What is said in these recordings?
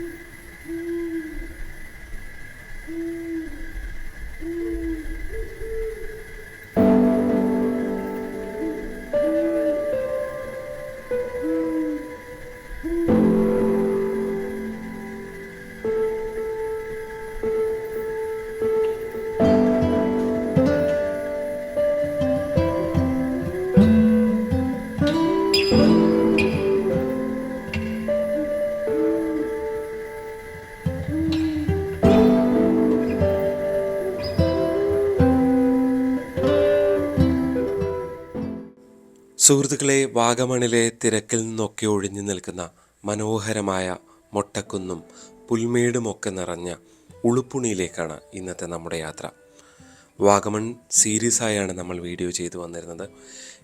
Mm-hmm. സുഹൃത്തുക്കളെ വാഗമണിലെ തിരക്കിൽ നിന്നൊക്കെ ഒഴിഞ്ഞു നിൽക്കുന്ന മനോഹരമായ മൊട്ടക്കുന്നും പുൽമേടുമൊക്കെ നിറഞ്ഞ ഉളുപ്പുണിയിലേക്കാണ് ഇന്നത്തെ നമ്മുടെ യാത്ര. വാഗമൺ സീരീസായാണ് നമ്മൾ വീഡിയോ ചെയ്തു വന്നിരുന്നത്.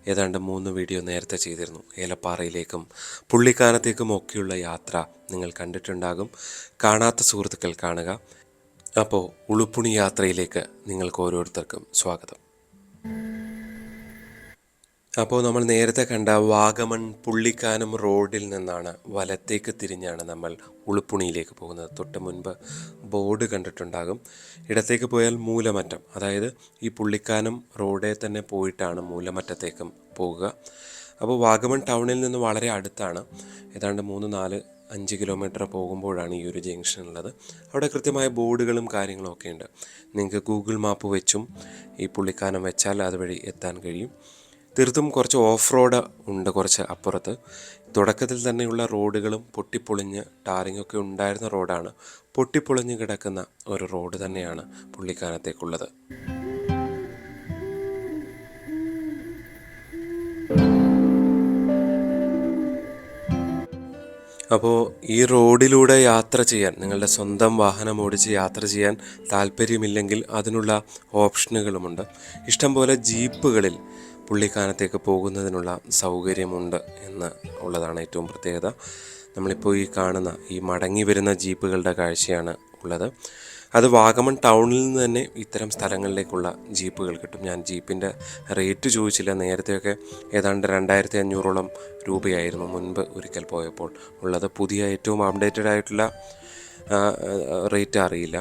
ഏതാണ്ട് മൂന്ന് വീഡിയോ നേരത്തെ ചെയ്തിരുന്നു. ഏലപ്പാറയിലേക്കും പുള്ളിക്കാനത്തേക്കും ഒക്കെയുള്ള യാത്ര നിങ്ങൾ കണ്ടിട്ടുണ്ടാകും. കാണാത്ത സുഹൃത്തുക്കൾ കാണുക. അപ്പോൾ ഉളുപ്പുണി യാത്രയിലേക്ക് നിങ്ങൾക്ക് ഓരോരുത്തർക്കും സ്വാഗതം. അപ്പോൾ നമ്മൾ നേരത്തെ കണ്ട വാഗമൺ പുള്ളിക്കാനം റോഡിൽ നിന്നാണ് വലത്തേക്ക് തിരിഞ്ഞാണ് നമ്മൾ ഉളുപ്പുണിയിലേക്ക് പോകുന്നത്. തൊട്ട് മുൻപ് ബോർഡ് കണ്ടിട്ടുണ്ടാകും. ഇടത്തേക്ക് പോയാൽ മൂലമറ്റം. അതായത് ഈ പുള്ളിക്കാനം റോഡേ തന്നെ പോയിട്ടാണ് മൂലമറ്റത്തേക്കും പോകുക. അപ്പോൾ വാഗമൺ ടൗണിൽ നിന്ന് വളരെ അടുത്താണ്. ഏതാണ്ട് മൂന്ന് നാല് അഞ്ച് കിലോമീറ്റർ പോകുമ്പോഴാണ് ഈ ഒരു ജംഗ്ഷൻ ഉള്ളത്. അവിടെ കൃത്യമായ ബോർഡുകളും കാര്യങ്ങളും ഒക്കെ ഉണ്ട്. നിങ്ങൾക്ക് ഗൂഗിൾ മാപ്പ് വെച്ചും ഈ പുള്ളിക്കാനം വെച്ചാൽ അതുവഴി എത്താൻ കഴിയും. തീർത്തും കുറച്ച് ഓഫ് റോഡ് ഉണ്ട് കുറച്ച് അപ്പുറത്ത്. തുടക്കത്തിൽ തന്നെയുള്ള റോഡുകളും പൊട്ടിപ്പൊളിഞ്ഞ് ടാറിംഗ് ഒക്കെ ഉണ്ടായിരുന്ന റോഡാണ്. പൊട്ടിപ്പൊളിഞ്ഞ് കിടക്കുന്ന ഒരു റോഡ് തന്നെയാണ് പുള്ളിക്കാനത്തേക്കുള്ളത്. അപ്പോൾ ഈ റോഡിലൂടെ യാത്ര ചെയ്യാൻ നിങ്ങളുടെ സ്വന്തം വാഹനം ഓടിച്ച് യാത്ര ചെയ്യാൻ താല്പര്യമില്ലെങ്കിൽ അതിനുള്ള ഓപ്ഷനുകളുമുണ്ട്. ഇഷ്ടംപോലെ ജീപ്പുകളിൽ പുള്ളിക്കാനത്തേക്ക് പോകുന്നതിനുള്ള സൗകര്യമുണ്ട് എന്ന് ഉള്ളതാണ് ഏറ്റവും പ്രത്യേകത. നമ്മളിപ്പോൾ ഈ കാണുന്ന ഈ മടങ്ങി വരുന്ന ജീപ്പുകളുടെ കാഴ്ചയാണ് ഉള്ളത്. അത് വാഗമൺ ടൗണിൽ നിന്ന് തന്നെ ഇത്തരം സ്ഥലങ്ങളിലേക്കുള്ള ജീപ്പുകൾ കിട്ടും. ഞാൻ ജീപ്പിന്റെ റേറ്റ് ചോദിച്ചില്ല. നേരത്തെയൊക്കെ ഏതാണ്ട് രണ്ടായിരത്തി അഞ്ഞൂറോളം രൂപയായിരുന്നു മുൻപ് ഒരിക്കൽ പോയപ്പോൾ ഉള്ളത്. പുതിയ ഏറ്റവും അപ്ഡേറ്റഡ് ആയിട്ടുള്ള റേറ്റ് അറിയില്ല.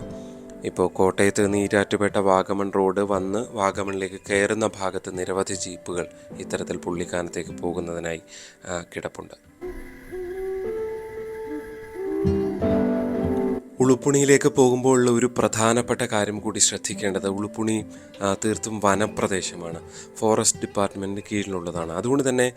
ഇപ്പോൾ കോട്ടയത്ത് നീരാറ്റുപേട്ട വാഗമൺ റോഡ് വന്ന് വാഗമണിലേക്ക് കയറുന്ന ഭാഗത്ത് നിരവധി ജീപ്പുകൾ ഇത്തരത്തിൽ പുള്ളിക്കാനത്തേക്ക് പോകുന്നതിനായി കിടപ്പുണ്ട്. ഉളുപ്പുണിയിലേക്ക് പോകുമ്പോൾ ഒരു പ്രധാനപ്പെട്ട കാര്യം കൂടി ശ്രദ്ധിക്കേണ്ടത് ഉളുപ്പുണി തീർത്തും വനപ്രദേശമാണ്. ഫോറസ്റ്റ് ഡിപ്പാർട്ട്മെന്റിന് കീഴിലുള്ളതാണ്. അതുകൊണ്ട് തന്നെ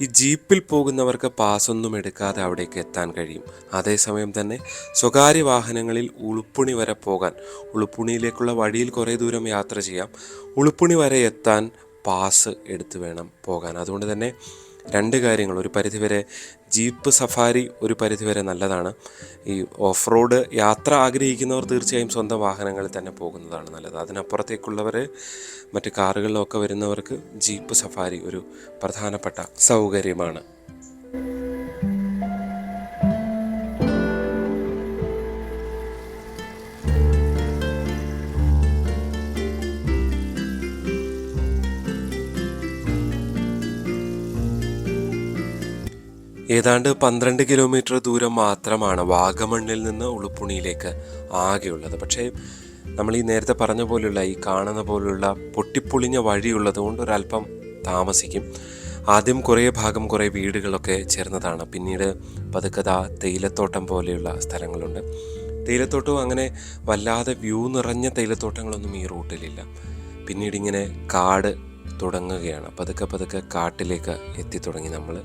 ഈ ജീപ്പിൽ പോകുന്നവർക്ക് പാസൊന്നും എടുക്കാതെ അവിടേക്ക് എത്താൻ കഴിയും. അതേസമയം തന്നെ സ്വകാര്യ വാഹനങ്ങളിൽ ഉളുപ്പുണി വരെ പോകാൻ ഉളുപ്പുണിയിലേക്കുള്ള വഴിയിൽ കുറേ ദൂരം യാത്ര ചെയ്യാം. ഉളുപ്പുണി വരെ എത്താൻ പാസ് എടുത്തു വേണം പോകാൻ. അതുകൊണ്ട് തന്നെ രണ്ട് കാര്യങ്ങൾ. ഒരു പരിധിവരെ ജീപ്പ് സഫാരി ഒരു പരിധിവരെ നല്ലതാണ്. ഈ ഓഫ് റോഡ് യാത്ര ആഗ്രഹിക്കുന്നവർ തീർച്ചയായും സ്വന്തം വാഹനങ്ങളിൽ തന്നെ പോകുന്നതാണ് നല്ലത്. അതിനപ്പുറത്തേക്കുള്ളവർ മറ്റ് കാറുകളിലൊക്കെ വരുന്നവർക്ക് ജീപ്പ് സഫാരി ഒരു പ്രധാനപ്പെട്ട സൗകര്യമാണ്. ഏതാണ്ട് പന്ത്രണ്ട് കിലോമീറ്റർ ദൂരം മാത്രമാണ് വാഗമണ്ണിൽ നിന്ന് ഉളുപ്പുണിയിലേക്ക് ആകെയുള്ളത്. പക്ഷേ നമ്മൾ ഈ നേരത്തെ പറഞ്ഞ പോലെയുള്ള ഈ കാണുന്ന പോലുള്ള പൊട്ടിപ്പൊളിഞ്ഞ വഴിയുള്ളത് കൊണ്ട് ഒരല്പം താമസിക്കും. ആദ്യം കുറേ ഭാഗം കുറേ വീടുകളൊക്കെ ചേർന്നതാണ്. പിന്നീട് പതുക്കത തേയിലത്തോട്ടം പോലെയുള്ള സ്ഥലങ്ങളുണ്ട്. തേയിലത്തോട്ടവും അങ്ങനെ വല്ലാതെ വ്യൂ നിറഞ്ഞ തേയിലത്തോട്ടങ്ങളൊന്നും ഈ റൂട്ടിലില്ല. പിന്നീട് ഇങ്ങനെ കാട് തുടങ്ങുകയാണ്. പതുക്കെ പതുക്കെ കാട്ടിലേക്ക് എത്തിത്തുടങ്ങി നമ്മൾ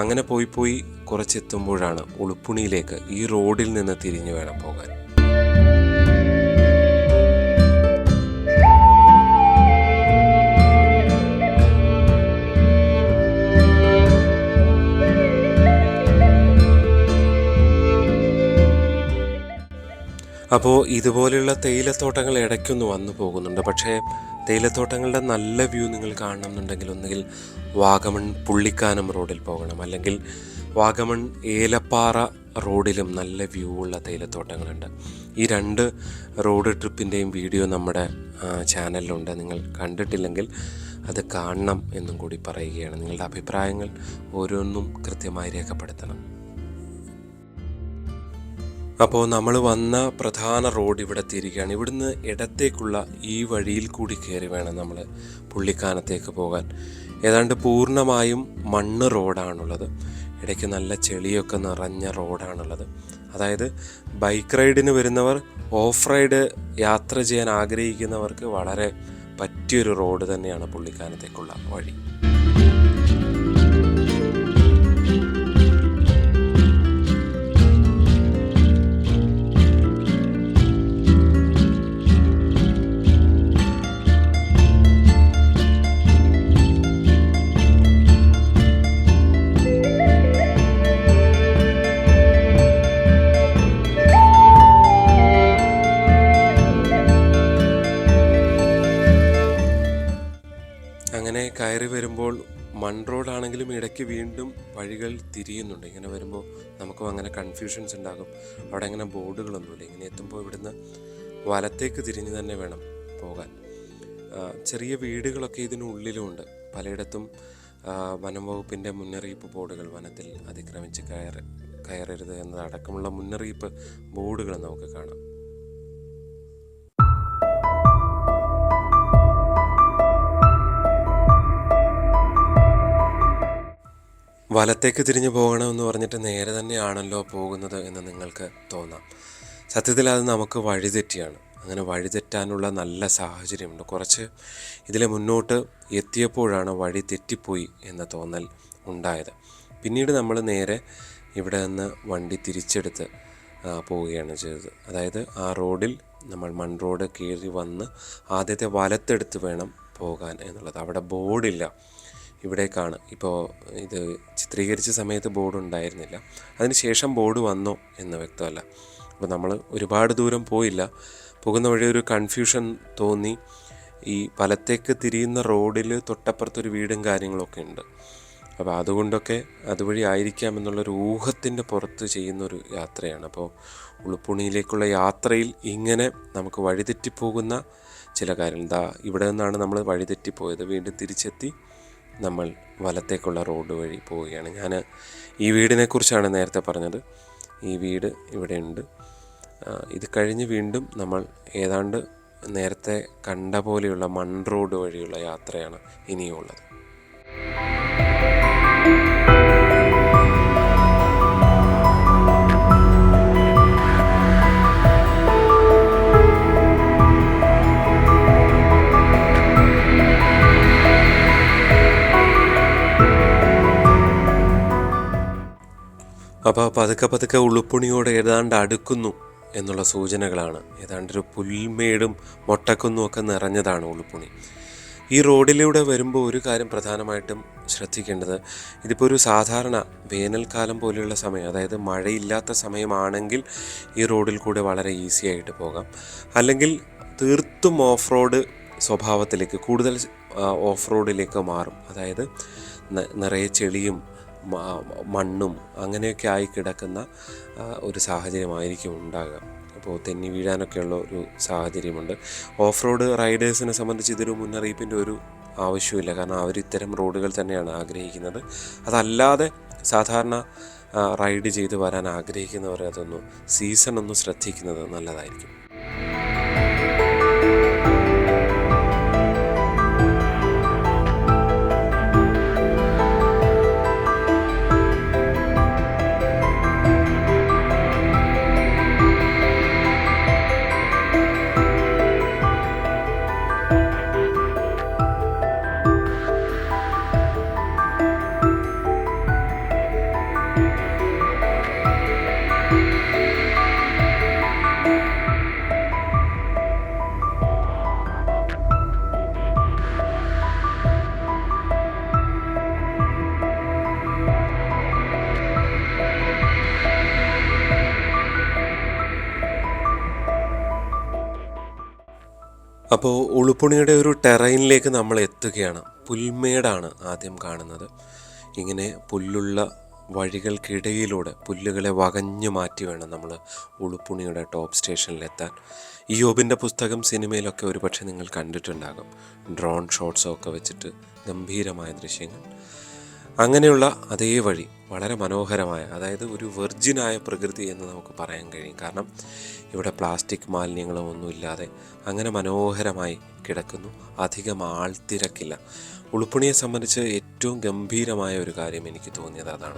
അങ്ങനെ പോയി പോയി കുറച്ചെത്തുമ്പോഴാണ് ഉളുപ്പുണിയിലേക്ക് ഈ റോഡിൽ നിന്ന് തിരിഞ്ഞു വേണം പോകാൻ. അപ്പോൾ ഇതുപോലെയുള്ള തേയിലത്തോട്ടങ്ങൾ ഇടയ്ക്കൊന്ന് വന്നു പോകുന്നുണ്ട്. പക്ഷേ തേയിലത്തോട്ടങ്ങളുടെ നല്ല വ്യൂ നിങ്ങൾ കാണണമെന്നുണ്ടെങ്കിൽ ഒന്നുകിൽ വാഗമൺ പുള്ളിക്കാനം റോഡിൽ പോകണം. അല്ലെങ്കിൽ വാഗമൺ ഏലപ്പാറ റോഡിലും നല്ല വ്യൂ ഉള്ള തേയിലത്തോട്ടങ്ങളുണ്ട്. ഈ രണ്ട് റോഡ് ട്രിപ്പിന്റെയും വീഡിയോ നമ്മുടെ ചാനലിലുണ്ട്. നിങ്ങൾ കണ്ടിട്ടില്ലെങ്കിൽ അത് കാണണം എന്നും കൂടി പറയുകയാണ്. നിങ്ങളുടെ അഭിപ്രായങ്ങൾ ഓരോന്നും കൃത്യമായി രേഖപ്പെടുത്തണം. അപ്പോൾ നമ്മൾ വന്ന പ്രധാന റോഡ് ഇവിടെ തിരികെയാണ്. ഇവിടുന്ന് ഇടത്തേക്കുള്ള ഈ വഴിയിൽ കൂടി കയറി വേണം നമ്മൾ പുള്ളിക്കാനത്തേക്ക് പോകാൻ. ഏതാണ്ട് പൂർണമായും മണ്ണ് റോഡാണുള്ളത്. ഇടയ്ക്ക് നല്ല ചെളിയൊക്കെ നിറഞ്ഞ റോഡാണുള്ളത്. അതായത് ബൈക്ക് റൈഡിന് വരുന്നവർ ഓഫ് റൈഡ് യാത്ര ചെയ്യാൻ ആഗ്രഹിക്കുന്നവർക്ക് വളരെ പറ്റിയൊരു റോഡ് തന്നെയാണ് പുള്ളിക്കാനത്തേക്കുള്ള വഴി. മൺ റോഡാണെങ്കിലും ഇടയ്ക്ക് വീണ്ടും വഴികൾ തിരിയുന്നുണ്ട്. ഇങ്ങനെ വരുമ്പോൾ നമുക്കും അങ്ങനെ കൺഫ്യൂഷൻസ് ഉണ്ടാകും. അവിടെ അങ്ങനെ ബോർഡുകളൊന്നുമില്ല. ഇങ്ങനെ എത്തുമ്പോൾ ഇവിടുന്ന് വലത്തേക്ക് തിരിഞ്ഞ് തന്നെ വേണം പോകാൻ. ചെറിയ വീടുകളൊക്കെ ഇതിനുള്ളിലുമുണ്ട് പലയിടത്തും വനം വകുപ്പിന്റെ മുന്നറിയിപ്പ് ബോർഡുകൾ വനത്തിൽ അതിക്രമിച്ച് കയറി കയറരുത് എന്നതടക്കമുള്ള മുന്നറിയിപ്പ് ബോർഡുകൾ നമുക്ക് കാണാം. വലത്തേക്ക് തിരിഞ്ഞു പോകണമെന്ന് പറഞ്ഞിട്ട് നേരെ തന്നെയാണല്ലോ പോകുന്നത് എന്ന് നിങ്ങൾക്ക് തോന്നാം. സത്യത്തിൽ അത് നമുക്ക് വഴിതെറ്റിയാണ്. അങ്ങനെ വഴിതെറ്റാനുള്ള നല്ല സാഹചര്യമുണ്ട്. കുറച്ച് ഇതിലെ മുന്നോട്ട് എത്തിയപ്പോഴാണ് വഴി തെറ്റിപ്പോയി എന്ന തോന്നൽ ഉണ്ടായത്. പിന്നീട് നമ്മൾ നേരെ ഇവിടെ നിന്ന് വണ്ടി തിരിച്ചെടുത്ത് പോവുകയാണ് ചെയ്തത്. അതായത് ആ റോഡിൽ നമ്മൾ മൺ റോഡ് കയറി വന്ന് ആദ്യത്തെ വലത്തെടുത്ത് വേണം പോകാൻ എന്നുള്ളത്. അവിടെ ബോർഡില്ല. ഇവിടേക്കാണ്. ഇപ്പോൾ ഇത് ചിത്രീകരിച്ച സമയത്ത് ബോർഡ് ഉണ്ടായിരുന്നില്ല. അതിനുശേഷം ബോർഡ് വന്നോ എന്ന് വ്യക്തമല്ല. അപ്പോൾ നമ്മൾ ഒരുപാട് ദൂരം പോയില്ല. പോകുന്ന വഴി ഒരു കൺഫ്യൂഷൻ തോന്നി. ഈ വലത്തേക്ക് തിരിയുന്ന റോഡിൽ തൊട്ടപ്പുറത്തൊരു വീടും കാര്യങ്ങളൊക്കെ ഉണ്ട്. അപ്പോൾ അതുകൊണ്ടൊക്കെ അതുവഴി ആയിരിക്കാം എന്നുള്ളൊരു ഊഹത്തിന്റെ പുറത്ത് ചെയ്യുന്നൊരു യാത്രയാണ്. അപ്പോൾ ഉളുപ്പുണിയിലേക്കുള്ള യാത്രയിൽ ഇങ്ങനെ നമുക്ക് വഴിതെറ്റിപ്പോകുന്ന ചില കാര്യങ്ങൾ. ദാ ഇവിടെ നിന്നാണ് നമ്മൾ വഴിതെറ്റിപ്പോയത് വീണ്ടും തിരിച്ചെത്തി. നമ്മൾ വലത്തേക്കുള്ള റോഡ് വഴി പോവുകയാണ്. ഞാൻ ഈ വീടിനെക്കുറിച്ചാണ് നേരത്തെ പറഞ്ഞത്. ഈ വീട് ഇവിടെയുണ്ട് ഇത് കഴിഞ്ഞ് വീണ്ടും നമ്മൾ ഏതാണ്ട് നേരത്തെ കണ്ട പോലെയുള്ള മൺ റോഡ് വഴിയുള്ള യാത്രയാണ് ഇനിയുള്ളത്. അപ്പോൾ പതുക്കെ പതുക്കെ ഉളുപ്പുണിയോട് ഏതാണ്ട് അടുക്കുന്നു എന്നുള്ള സൂചനകളാണ്. ഏതാണ്ട് ഒരു പുൽമേടും മൊട്ടക്കുന്നും ഒക്കെ നിറഞ്ഞതാണ് ഉളുപ്പുണി. ഈ റോഡിലൂടെ വരുമ്പോൾ ഒരു കാര്യം പ്രധാനമായിട്ടും ശ്രദ്ധിക്കേണ്ടത് ഇതിപ്പോൾ ഒരു സാധാരണ വേനൽക്കാലം പോലെയുള്ള സമയം അതായത് മഴയില്ലാത്ത സമയമാണെങ്കിൽ ഈ റോഡിൽ കൂടെ വളരെ ഈസി ആയിട്ട് പോകാം. അല്ലെങ്കിൽ തീർത്തും ഓഫ് റോഡ് സ്വഭാവത്തിലേക്ക് കൂടുതൽ ഓഫ് റോഡിലേക്ക് മാറും. അതായത് നിറയെ ചെളിയും മണ്ണും അങ്ങനെയൊക്കെ ആയി കിടക്കുന്ന ഒരു സാഹചര്യമായിരിക്കും ഉണ്ടാകുക. അപ്പോൾ തെന്നി വീഴാനൊക്കെയുള്ള ഒരു സാഹചര്യമുണ്ട്. ഓഫ് റോഡ് റൈഡേഴ്സിനെ സംബന്ധിച്ച് ഇതൊരു മുന്നറിയിപ്പിന്റെ ഒരു ആവശ്യമില്ല കാരണം അവർ ഇത്തരം റോഡുകൾ തന്നെയാണ് ആഗ്രഹിക്കുന്നത്. അതല്ലാതെ സാധാരണ റൈഡ് ചെയ്ത് വരാൻ ആഗ്രഹിക്കുന്നവർ അതൊന്ന് സീസൺ ഒന്ന് ശ്രദ്ധിക്കുന്നത് നല്ലതായിരിക്കും. അപ്പോൾ ഉളുപ്പുണിയുടെ ഒരു ടെറൈനിലേക്ക് നമ്മൾ എത്തുകയാണ്. പുൽമേടാണ് ആദ്യം കാണുന്നത്. ഇങ്ങനെ പുല്ലുള്ള വഴികൾക്കിടയിലൂടെ പുല്ലുകളെ വകഞ്ഞു മാറ്റി വേണം നമ്മൾ ഉളുപ്പുണിയുടെ ടോപ്പ് സ്റ്റേഷനിലെത്താൻ. ഇയോബിന്റെ പുസ്തകം സിനിമയിലൊക്കെ ഒരുപക്ഷെ നിങ്ങൾ കണ്ടിട്ടുണ്ടാകും. ഡ്രോൺ ഷോട്ട്സൊക്കെ വെച്ചിട്ട് ഗംഭീരമായ ദൃശ്യങ്ങൾ. അങ്ങനെയുള്ള അതേ വഴി വളരെ മനോഹരമായ അതായത് ഒരു വെർജിനായ പ്രകൃതി എന്ന് നമുക്ക് പറയാൻ കഴിയും. കാരണം ഇവിടെ പ്ലാസ്റ്റിക് മാലിന്യങ്ങളും ഒന്നുമില്ലാതെ അങ്ങനെ മനോഹരമായി കിടക്കുന്നു. അധികം ആൾത്തിരക്കില്ല. ഉളുപ്പണിയെ സംബന്ധിച്ച് ഏറ്റവും ഗംഭീരമായ ഒരു കാര്യം എനിക്ക് തോന്നിയത് അതാണ്.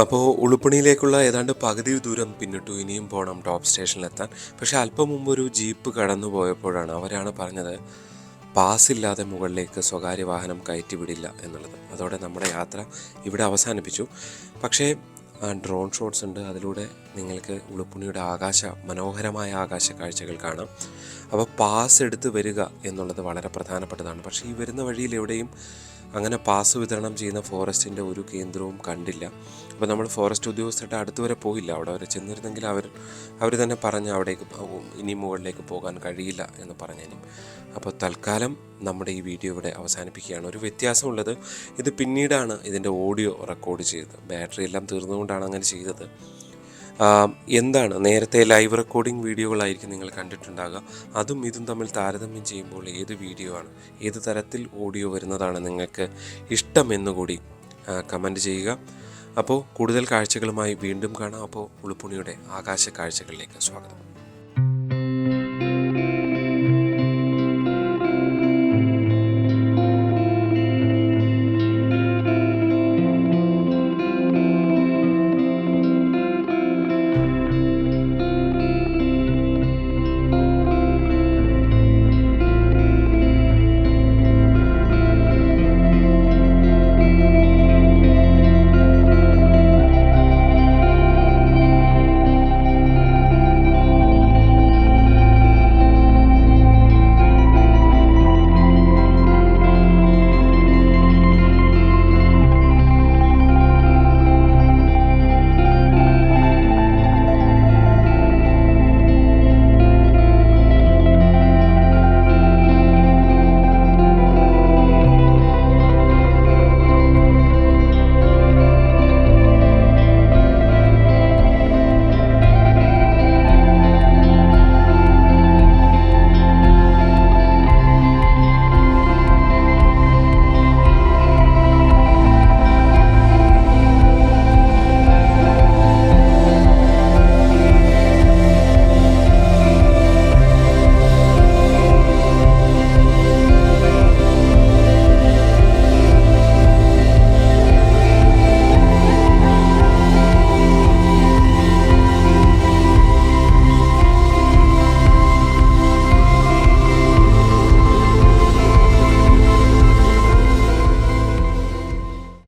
അപ്പോൾ ഉളുപ്പണിയിലേക്കുള്ള ഏതാണ്ട് പകുതി ദൂരം പിന്നിട്ടു. ഇനിയും പോകണം ടോപ്പ് സ്റ്റേഷനിലെത്താൻ പക്ഷേ അല്പം മുമ്പ് ഒരു ജീപ്പ് കടന്നു പോയപ്പോഴാണ് അവരാണ് പറഞ്ഞത് പാസ്സില്ലാതെ മുകളിലേക്ക് സ്വകാര്യ വാഹനം കയറ്റിവിടില്ല എന്നുള്ളത്. അതോടെ നമ്മുടെ യാത്ര ഇവിടെ അവസാനിപ്പിച്ചു. പക്ഷേ ഡ്രോൺ ഷോട്ട്സ് ഉണ്ട്. അതിലൂടെ നിങ്ങൾക്ക് ഉളുപ്പുണിയുടെ ആകാശ മനോഹരമായ ആകാശ കാഴ്ചകൾ കാണാം. അപ്പോൾ പാസ് എടുത്ത് വരിക എന്നുള്ളത് വളരെ പ്രധാനപ്പെട്ടതാണ്. പക്ഷേ ഈ വരുന്ന വഴിയിൽ എവിടെയും അങ്ങനെ പാസ് വിതരണം ചെയ്യുന്ന ഫോറസ്റ്റിന്റെ ഒരു കേന്ദ്രവും കണ്ടില്ല. അപ്പോൾ നമ്മൾ ഫോറസ്റ്റ് ഉദ്യോഗസ്ഥരുടെ അടുത്ത് വരെ പോയില്ല. അവിടെ വരെ ചെന്നിരുന്നെങ്കിൽ അവർ അവർ തന്നെ പറഞ്ഞ് അവിടേക്ക് ഇനി മുകളിലേക്ക് പോകാൻ കഴിയില്ല എന്ന് പറഞ്ഞേനും. അപ്പോൾ തൽക്കാലം നമ്മുടെ ഈ വീഡിയോ ഇവിടെ അവസാനിപ്പിക്കുകയാണ്. ഒരു വ്യത്യാസമുള്ളത് ഇത് പിന്നീടാണ് ഇതിന്റെ ഓഡിയോ റെക്കോർഡ് ചെയ്തത്. ബാറ്ററി എല്ലാം തീർന്നുകൊണ്ടാണ് അങ്ങനെ ചെയ്തത്. എന്താണ് നേരത്തെ ലൈവ് റെക്കോർഡിംഗ് വീഡിയോകളായിരിക്കും നിങ്ങൾ കണ്ടിട്ടുണ്ടാകുക. അതും ഇതും തമ്മിൽ താരതമ്യം ചെയ്യുമ്പോൾ ഏത് വീഡിയോ ആണ് ഏത് തരത്തിൽ ഓഡിയോ വരുന്നതാണ് നിങ്ങൾക്ക് ഇഷ്ടമെന്നുകൂടി കമന്റ് ചെയ്യുക. അപ്പോൾ കൂടുതൽ കാഴ്ചകളുമായി വീണ്ടും കാണാം. അപ്പോൾ ഉളുപ്പുണിയുടെ ആകാശ കാഴ്ചകളിലേക്ക് സ്വാഗതം.